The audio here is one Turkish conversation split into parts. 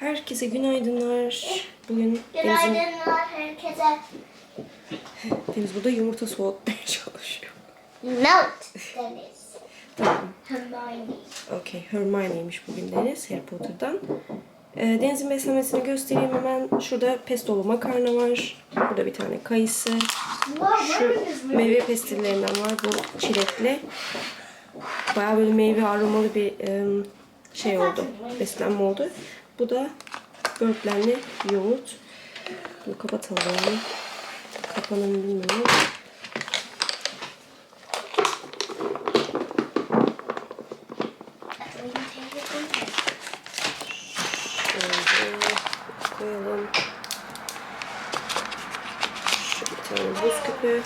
Herkese günaydınlar. Bugün Deniz'in, Günaydınlar herkese. Deniz burada yumurta soğutmaya çalışıyor. Melt Deniz. Tamam. Hermione. Okey. Hermione'ymiş bugün Deniz Harry Potter'dan. Ee, Deniz'in beslemesini göstereyim hemen. Şurada pestolu makarna var. Burada bir tane kayısı. Şu meyve pestillerinden var. Bu çilekli. Bayağı böyle meyve aromalı bir em, şey oldu. Beslenme oldu. Bu da böğürtlenli yoğurt. Bunu kapatalım. Kapanır mı bilmiyorum. Koyalım. Şu bir tane buz küpü.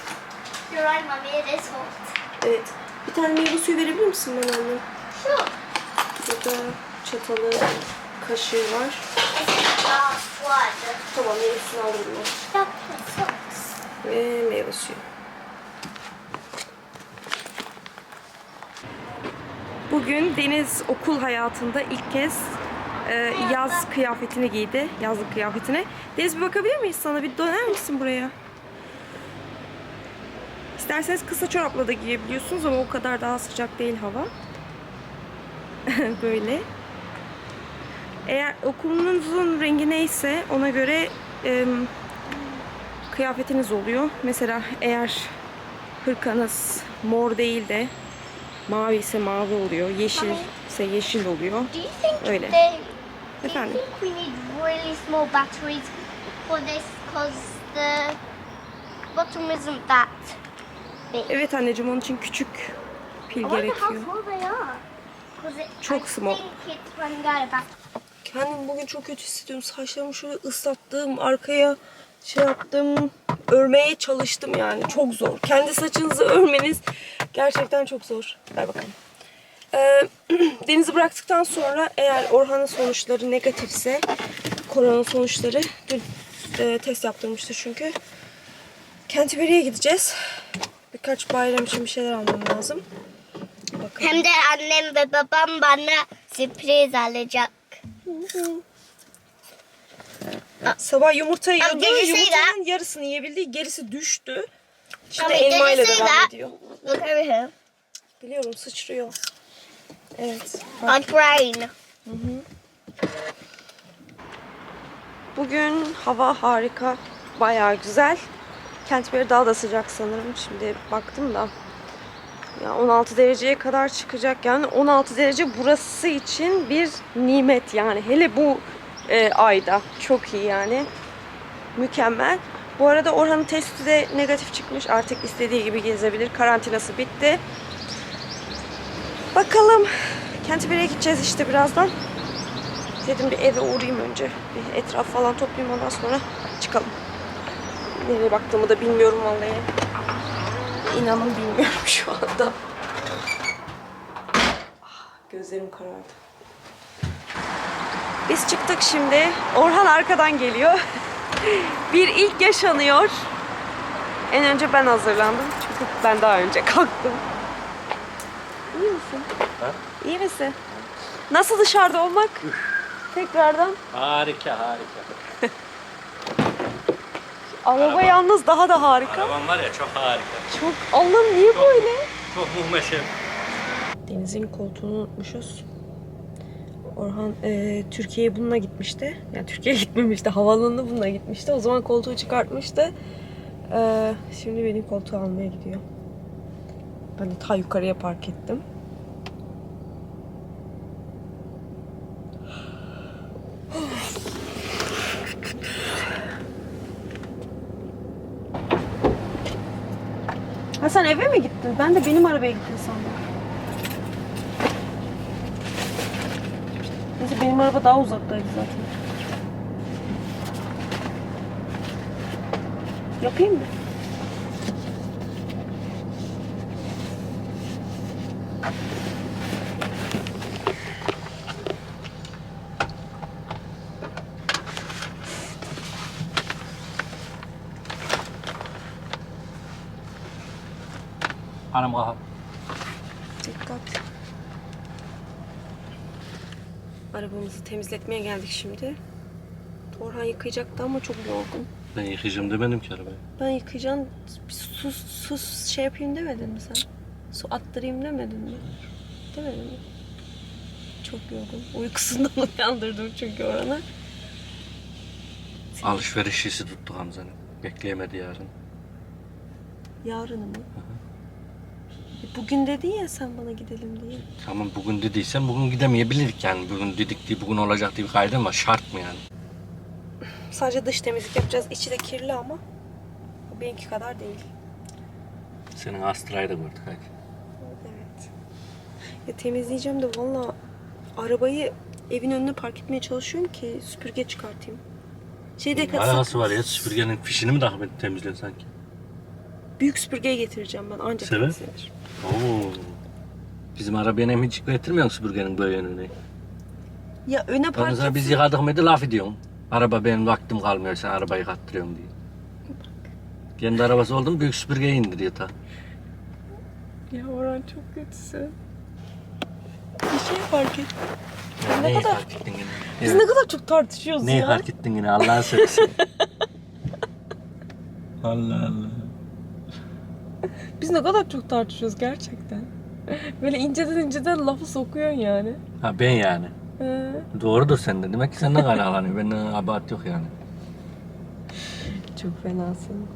Evet. Bir tane meyve suyu verebilir misin bana anne? Sure. Burada çatalı, kaşığı var. The last one. Tamam meyvesini socks. Ve meyve suyu. Bugün Deniz okul hayatında ilk kez e, yaz kıyafetini giydi. Yazlık kıyafetini. Deniz bir bakabilir miyiz sana? Bir döner misin buraya? İsterseniz kısa çorapla da giyebiliyorsunuz ama o kadar daha sıcak değil hava. Böyle. Eğer okulunuzun rengi neyse ona göre em, kıyafetiniz oluyor. Mesela eğer hırkanız mor değil de mavi ise mavi oluyor, yeşil ise yeşil oluyor. Öyle. Efendim? think we need really small batteries for this? Because the bottom isn't that big. Evet anneciğim onun için küçük pil gerekiyor. Çok small. Kendimi bugün çok kötü hissediyorum. Saçlarımı şöyle ıslattım, arkaya şey yaptım, örmeye çalıştım yani. Çok zor. Kendi saçınızı örmeniz gerçekten çok zor. Ver bakalım. Ee, Deniz'i bıraktıktan sonra eğer Orhan'ın sonuçları negatifse, korona sonuçları dün e, test yaptırmıştı çünkü. Canterbury'e gideceğiz. Birkaç bayram için bir şeyler almam lazım. Bakalım. Hem de annem ve babam bana sürpriz alacak. Sabah yumurta yiyordu. Say Yumurtanın yarısını yiyebildi. Gerisi düştü. Şimdi Ama you elmayla say devam ediyor. Look over here. Biliyorum sıçrıyor. Evet. On brain. Bugün hava harika. Bayağı güzel. Canterbury daha da sıcak sanırım. Şimdi baktım da. Ya 16 dereceye kadar çıkacak. Yani 16 derece burası için bir nimet yani. Hele bu e, ayda. Çok iyi yani. Mükemmel. Bu arada Orhan'ın testi de negatif çıkmış. Artık istediği gibi gezebilir. Karantinası bitti. Bakalım. Canterbury'e gideceğiz işte birazdan. Dedim bir eve uğrayayım önce. Bir etraf falan toplayayım ondan sonra çıkalım. Nereye baktığımı da bilmiyorum vallahi. İnanın bilmiyorum şu anda. Ah, Gözlerim karardı. Biz çıktık şimdi. Orhan arkadan geliyor. bir ilk yaşanıyor. En önce ben hazırlandım. Çünkü ben daha önce kalktım. İyi misin? Ha? İyi misin? Nasıl dışarıda olmak? Tekrardan. Harika harika. Araba, Araba. yalnız daha da harika. Araban var ya çok harika. Çok Allah'ım niye böyle? Çok muhteşem. Deniz'in koltuğunu unutmuşuz. Orhan e, Türkiye'ye bununla gitmişti. Yani Türkiye'ye gitmemişti. Havaalanına bununla gitmişti. O zaman koltuğu çıkartmıştı. E, şimdi benim koltuğu almaya gidiyor. Ben de ta yukarıya park ettim. Sen eve mi gittin? Ben de benim arabaya gittin sandım. Neyse benim araba daha uzaktaydı zaten. Yapayım mı? Hanım kahve. Dikkat. Arabamızı temizletmeye geldik şimdi. Orhan yıkayacaktı ama çok yorgun. Ben yıkayacağım demedim ki arabayı. Ben yıkayacağım, bir su, su şey yapayım demedin mi sen? Su attırayım demedin mi? Demedin mi? Çok yorgun. Uykusundan uyandırdım çünkü Orhan'ı. Alışveriş işi tuttu Hamza'nın. Bekleyemedi yarın. Yarın mı? E, Bugün dedin ya sen bana gidelim diye. Tamam bugün dediysen bugün gidemeyebilirdik yani. Bugün dedik diye bugün olacak diye bir kaydı ama şart mı yani? Sadece dış temizlik yapacağız. İçi de kirli ama. O benimki kadar değil. Senin Astra'yı da gördük hadi. Evet. Ya temizleyeceğim de valla arabayı evin önüne park etmeye çalışıyorum ki süpürge çıkartayım. Şeyde Ne alakası var ya süpürgenin fişini mi takıp temizlen sanki? Büyük süpürgeyi getireceğim ben ancak Sebep? temizlenir. Oo. Bizim arabaya hem hiç getirmiyor musun süpürgenin böyle önüne? Ya öne park Ondan biz etsin. yıkadık mıydı laf ediyorsun. Araba benim vaktim kalmıyor sen arabayı yıkattırıyorsun diye. Kendi arabası oldu mu büyük süpürgeyi indiriyor ta. Ya Orhan çok kötüsün. Bir şey fark et. Ya Ne neyi kadar- fark ettin yine? Biz Evet. ne kadar çok tartışıyoruz Neyi ya. fark ettin yine Allah'ın sevgisi. Allah Allah. Biz ne kadar çok tartışıyoruz gerçekten. Böyle inceden inceden lafı sokuyorsun yani. Ha ben yani. He. Doğrudur sende. Demek ki senden kaynaklanıyor. Benden abat yok yani. Çok fenasın.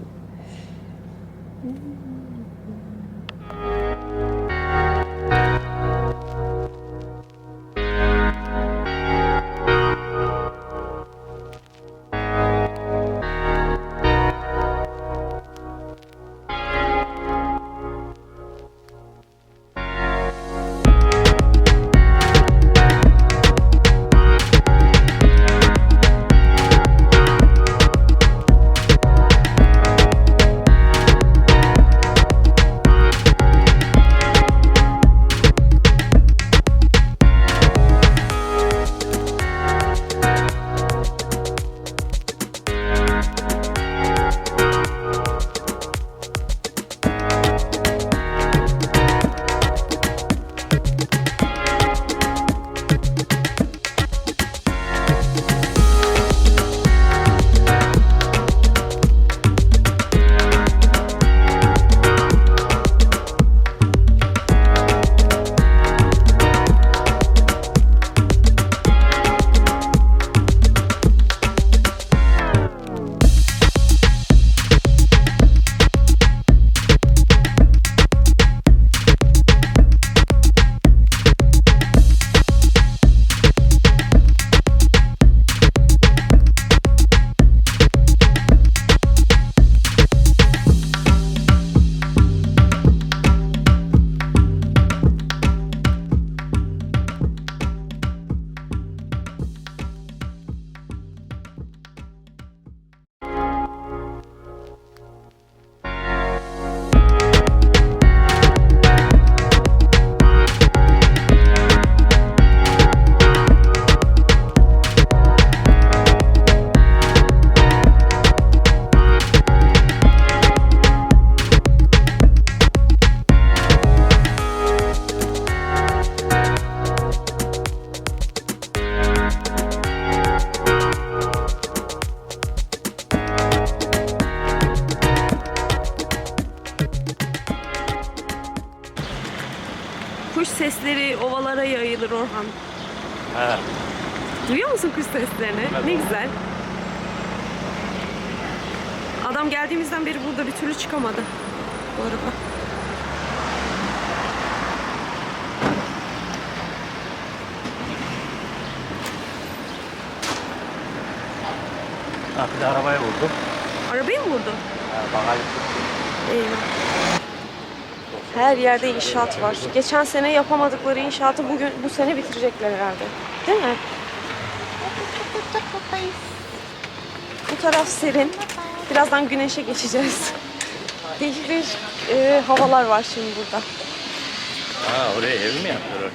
Yayılır Orhan. Ha. Duyuyor musun kuş seslerini? Evet. Ne güzel. Adam geldiğimizden beri burada bir türlü çıkamadı. Bu araba. Ha, bir de arabaya vurdu. Arabayı mı vurdu? Ha, tuttu. Eyvah. Her yerde inşaat var. Geçen sene yapamadıkları inşaatı bugün bu sene bitirecekler herhalde. Değil mi? Bu taraf serin. Birazdan güneşe geçeceğiz. Değişik değişik e, havalar var şimdi burada. Ha oraya ev mi yaptılar?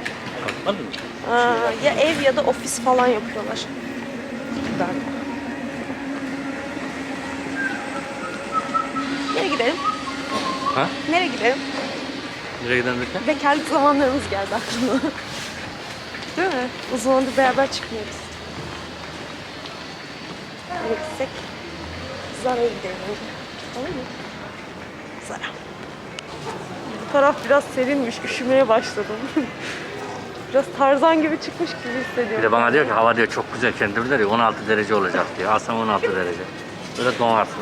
Kalkmadın mı? Aa, ya ev ya da ofis falan yapıyorlar. Güzel. Nereye gidelim? Ha? Nereye gidelim? Nereye giden derken? Bekarlık zamanlarımız geldi aklıma. Değil mi? O zaman da beraber çıkmıyoruz. Nereye gitsek? Zara'ya gidelim önce. Tamam mı? Zara. Bu taraf biraz serinmiş. Üşümeye başladım. biraz tarzan gibi çıkmış gibi Bir hissediyorum. de bana diyor ki hava diyor çok güzel kendileri diyor 16 derece olacak diyor. Alsam 16 derece. Böyle donarsın.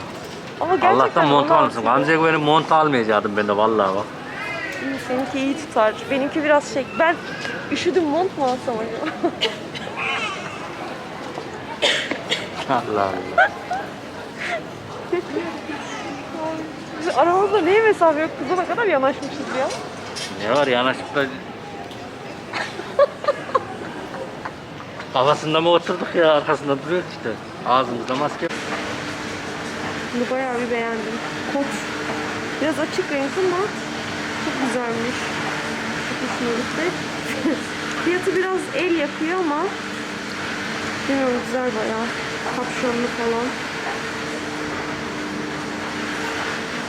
Ama gerçekten Allah'tan mont onu almışsın. Gamze'ye güvenip mont almayacaktım ben de vallahi bak. İyi, seninki iyi tutar. Benimki biraz şey. Ben üşüdüm mont mu alsam acaba? Allah Allah. Biz aramızda neye mesafe yok? Kıza ne kadar yanaşmışız ya. Ne var yanaşıp da... Kafasında mı oturduk ya arkasında duruyor işte. Ağzımızda maske. Bunu bayağı bir beğendim. Kot. Biraz açık renk ama çok güzelmiş. Çok hoşuma gitti. Fiyatı biraz el yakıyor ama bilmiyorum güzel bayağı. Kapşonlu falan.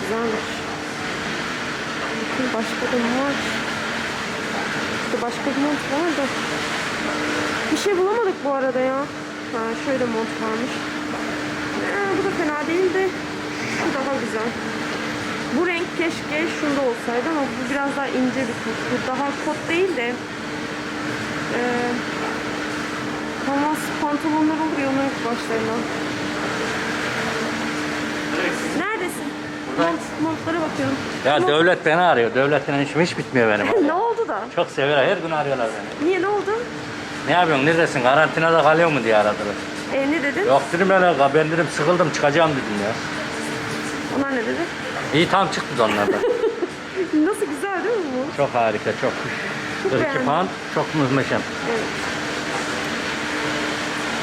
Güzelmiş. Bakın başka da var? İşte başka bir mont var da. Bir şey bulamadık bu arada ya. Ha şöyle mont varmış. Ee, bu da fena değil de şu daha güzel. Bu renk keşke şunda olsaydı ama bu biraz daha ince bir kot. Bu daha kot değil de e, kanvas pantolonlar oluyor onun başlarına. Neredesin? Mont, montlara bakıyorum. Ya Mont- devlet beni arıyor. Devletten işim hiç bitmiyor benim. ne oldu da? Çok sever. Her gün arıyorlar beni. Niye ne oldu? Ne yapıyorsun? Neredesin? Karantinada kalıyor mu diye aradılar. E, ne dedin? Yok dedim ben, ben dedim sıkıldım çıkacağım dedim ya. Onlar ne dedi? İyi tam çıktı onlardan. Nasıl güzel değil mi bu? çok harika çok. Çok 42 beğendim. pound çok muhteşem. Evet.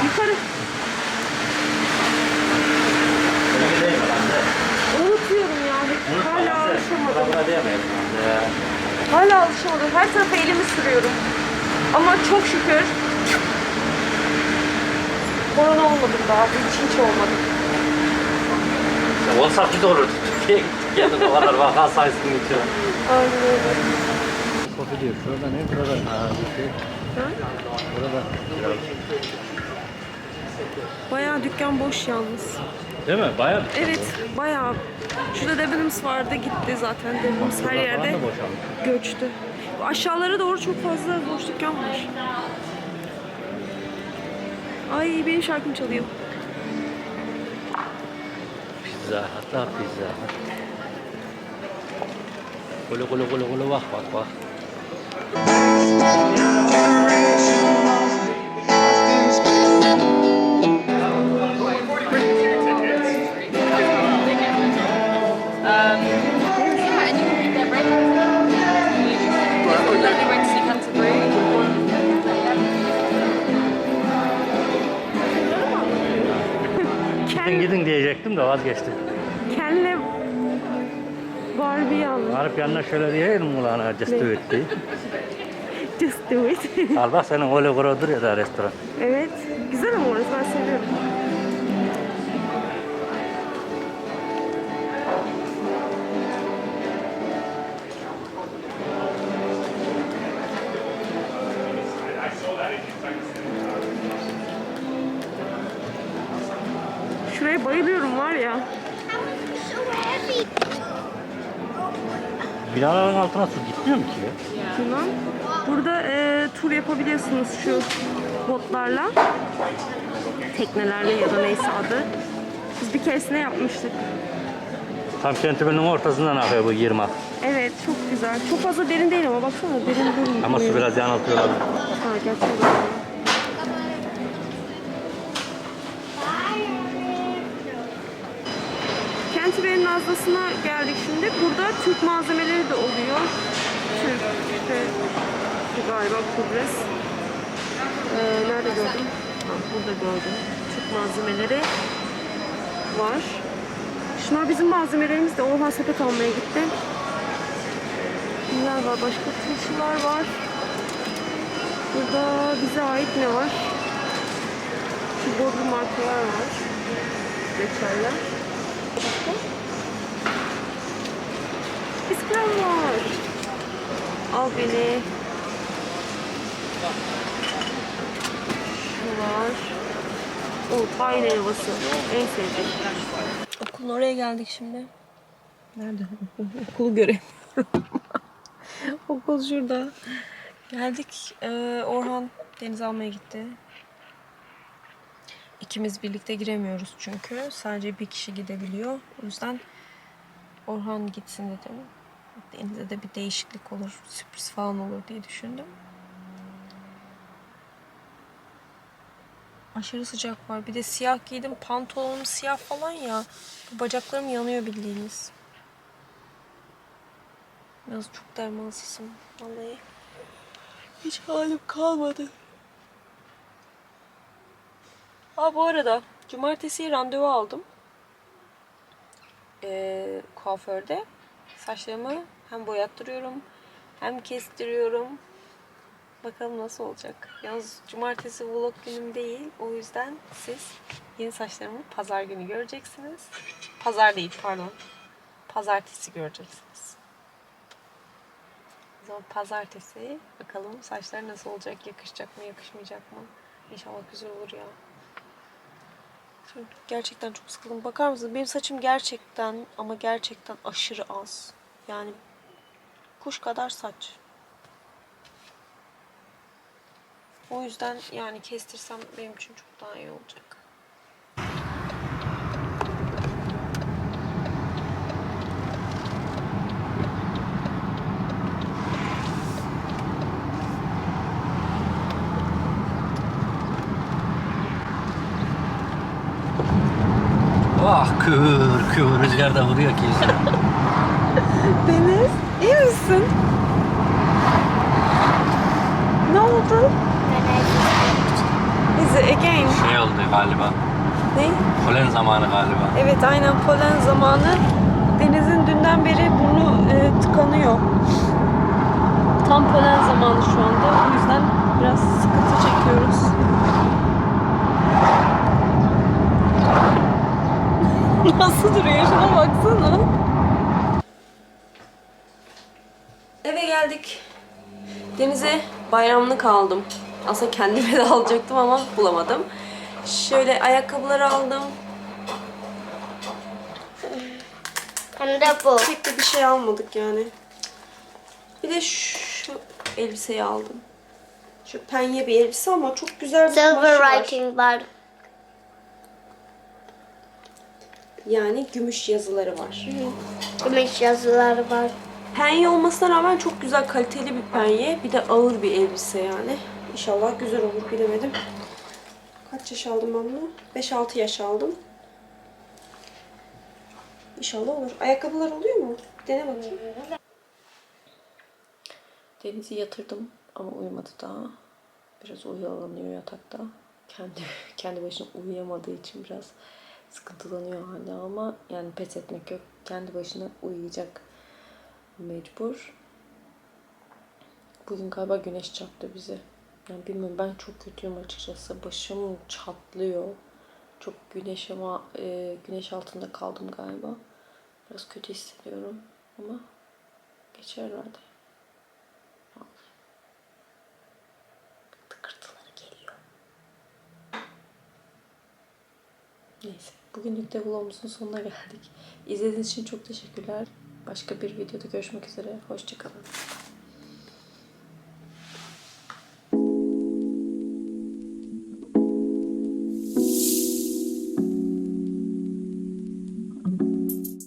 Yukarı. Unutuyorum ya. Hala alışamadım. Hala alışamadım. Her tarafa elimi sürüyorum. Ama çok şükür korona olmadı daha. Hiç hiç olmadı. Olsak bir de gittik geldik o kadar vaka sayısını geçiyor. Aynen öyle. Koku diyor. Şurada ne? Burada. Ha. Burada. Bayağı dükkan boş yalnız. Değil mi? Bayağı. Evet, bayağı. Şurada Debenhams vardı, gitti zaten. Debenhams her yerde göçtü. Aşağılara doğru çok fazla boş dükkan var. Ay benim şarkım çalıyor. pizza hut na, pizza hut. Kulo, kulo, kulo, kulo, wah, wah, wah. Gidin gidin diyecektim de vazgeçtim. Kendine Barbie almış. Arif yanına şöyle diyelim kulağına just do it diye. Just do it. Al bak senin öyle kurudur ya da restoran. evet, güzel ama orası ben seviyorum. Şuraya bayılıyorum var ya. Binaların altına su gitmiyor mu ki? Bilmem. Burada e, tur yapabiliyorsunuz şu botlarla. Teknelerle ya da neyse adı. Biz bir keresine yapmıştık. Tam kentimin ortasından akıyor bu yırmak. Evet çok güzel. Çok fazla derin değil ama baksana derin durmuyor. Ama su biraz yanıltıyor abi. Ha gerçekten. Kentibe'nin Nazlı'sına geldik şimdi. Burada Türk malzemeleri de oluyor. Türk işte galiba Kıbrıs. Ee, nerede gördüm? Ha, burada gördüm. Türk malzemeleri var. Şunlar bizim malzemelerimiz de Orhan sepet almaya gitti. Neler var? Başka turşular var. Burada bize ait ne var? Şu Bodrum markalar var. Reçeller. İskram var. Al beni. var. O tayin helvası. En sevdiğim. Okulun oraya geldik şimdi. Nerede? Okulu göremiyorum. Okul şurada. Geldik. Ee, Orhan deniz almaya gitti. İkimiz birlikte giremiyoruz çünkü. Sadece bir kişi gidebiliyor. O yüzden Orhan gitsin dedim. Denize de bir değişiklik olur, sürpriz falan olur diye düşündüm. Aşırı sıcak var. Bir de siyah giydim. Pantolonum siyah falan ya. Bu bacaklarım yanıyor bildiğiniz. Biraz çok dermansızım. Vallahi. Hiç halim kalmadı. Ha bu arada cumartesi randevu aldım. Ee, kuaförde. Saçlarımı hem boyattırıyorum hem kestiriyorum. Bakalım nasıl olacak. Yalnız cumartesi vlog günüm değil. O yüzden siz yeni saçlarımı pazar günü göreceksiniz. Pazar değil pardon. Pazartesi göreceksiniz. O zaman pazartesi bakalım saçlar nasıl olacak, yakışacak mı, yakışmayacak mı? İnşallah güzel olur ya. Gerçekten çok sıkıldım. Bakar mısınız? Benim saçım gerçekten ama gerçekten aşırı az. Yani kuş kadar saç. O yüzden yani kestirsem benim için çok daha iyi olacak. Ah kıvır kıvır rüzgar da vuruyor ki. Deniz, iyi misin? Ne oldu? Is it again? Şey oldu galiba. Ne? Polen zamanı galiba. Evet aynen polen zamanı. Deniz'in dünden beri burnu e, tıkanıyor. Tam polen zamanı şu anda. O yüzden biraz sıkıntı çekiyoruz. Nasıl duruyor? Şuna baksana. Eve geldik. Denize bayramlık aldım. Aslında kendime de alacaktım ama bulamadım. Şöyle ayakkabıları aldım. Hem de bu. Pek de bir şey almadık yani. Bir de şu elbiseyi aldım. Şu penye bir elbise ama çok güzel bir Silver kumaşı var. writing var. Yani gümüş yazıları var. Gümüş yazıları var. Penye olmasına rağmen çok güzel kaliteli bir penye. Bir de ağır bir elbise yani. İnşallah güzel olur bilemedim. Kaç yaş aldım ben bunu? 5-6 yaş aldım. İnşallah olur. Ayakkabılar oluyor mu? Dene bakayım. Deniz'i yatırdım ama uyumadı daha. Biraz oyalanıyor yatakta. Kendi kendi başına uyuyamadığı için biraz sıkıntılanıyor hala ama yani pes etmek yok. Kendi başına uyuyacak mecbur. Bugün galiba güneş çarptı bize. Yani bilmiyorum ben çok kötüyüm açıkçası. Başım çatlıyor. Çok güneş ama e, güneş altında kaldım galiba. Biraz kötü hissediyorum ama geçer herhalde. Neyse. Bugünlük de vlogumuzun sonuna geldik. İzlediğiniz için çok teşekkürler. Başka bir videoda görüşmek üzere. Hoşçakalın.